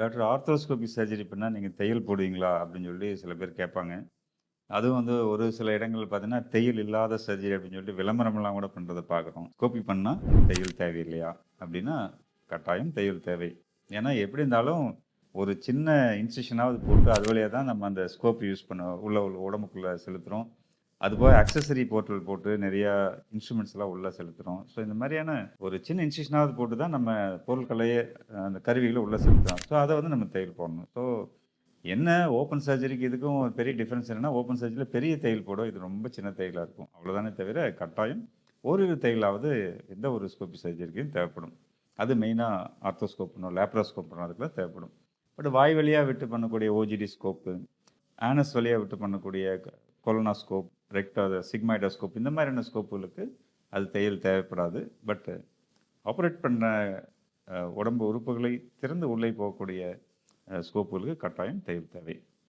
Doctor ஆர்த்தோஸ்கோபி surgery பண்ணால் நீங்கள் தையல் போடுவீங்களா? அப்படின்னு சொல்லி சில பேர் கேட்பாங்க. அதுவும் வந்து ஒரு சில இடங்கள் பார்த்தீங்கன்னா தையல் இல்லாத சர்ஜரி அப்படின்னு சொல்லிட்டு விளம்பரமெல்லாம் கூட பண்ணுறதை பார்க்குறோம் கோப்பி பண்ணால் தையல் தேவையில்லையா? அப்படின்னா கட்டாயம் தையல் தேவை. ஏன்னா எப்படி இருந்தாலும் ஒரு சின்ன இன்சிஷனாவது போட்டு அது வழியாக தான் நம்ம அந்த ஸ்கோப் யூஸ் பண்ண உள்ள உள்ள உடம்புக்குள்ளே செலுத்துகிறோம் அது போக அக்சசரி போர்ட்டல் போட்டு நிறையா இன்ஸ்ட்ருமெண்ட்ஸ் எல்லாம் உள்ளே செலுத்துகிறோம் ஸோ இந்த மாதிரியான ஒரு சின்ன இன்ஸ்டியூஷனாவது போட்டு தான் நம்ம பொருட்களையே அந்த கருவிகளை உள்ளே செலுத்துகிறோம் ஸோ அதை வந்து நம்ம தையல் போடணும். ஸோ என்ன ஓப்பன் சர்ஜரிக்கு இதுக்கும் ஒரு பெரிய டிஃப்ரென்ஸ் என்னன்னா ஓப்பன் சர்ஜரியில் பெரிய தையல் போடும் இது ரொம்ப சின்ன தையலாக இருக்கும். அவ்வளோதானே தவிர கட்டாயம் ஓரிரு தையலாவது எந்த ஒரு ஸ்கோப்பி சர்ஜரிக்கும் தேவைப்படும். அது மெயினாக ஆர்த்தோஸ்கோப்னோ லேப்ரோஸ்கோப்னோ அதுக்கெல்லாம் தேவைப்படும். பட் வாய் வழியாக விட்டு பண்ணக்கூடிய ஓஜிடி ஸ்கோப்பு ஆனஸ் வழியாக விட்டு பண்ணக்கூடிய கொலனாஸ்கோப் ரெக்டா சிக்மைடோஸ்கோப் இந்த மாதிரியான ஸ்கோப்புகளுக்கு அது தையல் தேவைப்படாது. பட்டு ஆப்ரேட் பண்ண உடம்பு உறுப்புகளை திறந்து உள்ளே போகக்கூடிய ஸ்கோப்புகளுக்கு கட்டாயம் தையல் தேவை.